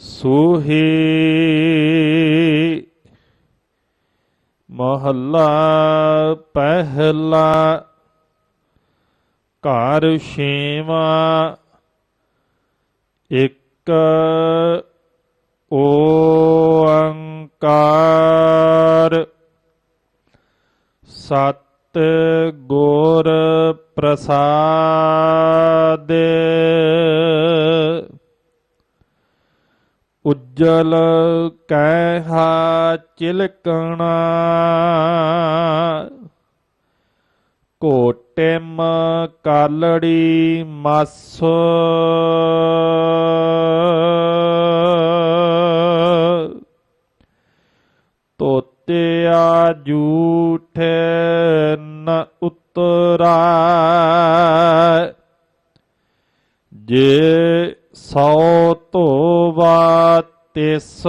ਸੂਹੀ ਮਹੱਲਾ ਪਹਿਲਾ ਘਰ ਛੇਵਾਂ ਇੱਕ ਓੰਕਾਰ ਸਤ ਗੁਰ ਪ੍ਰਸਾਦ ਉਜਲ ਕਹਿਹਾ ਚਿਲਕਣਾ। ਕੋਟਿਮ ਕਾਲੜੀ ਮਸ। ਤੋਤਿਆ ਜੂਠ ਨ ਉਤਰਾ। ਜੇ ਸੌ ਧੋਵਾ ਤਿਸ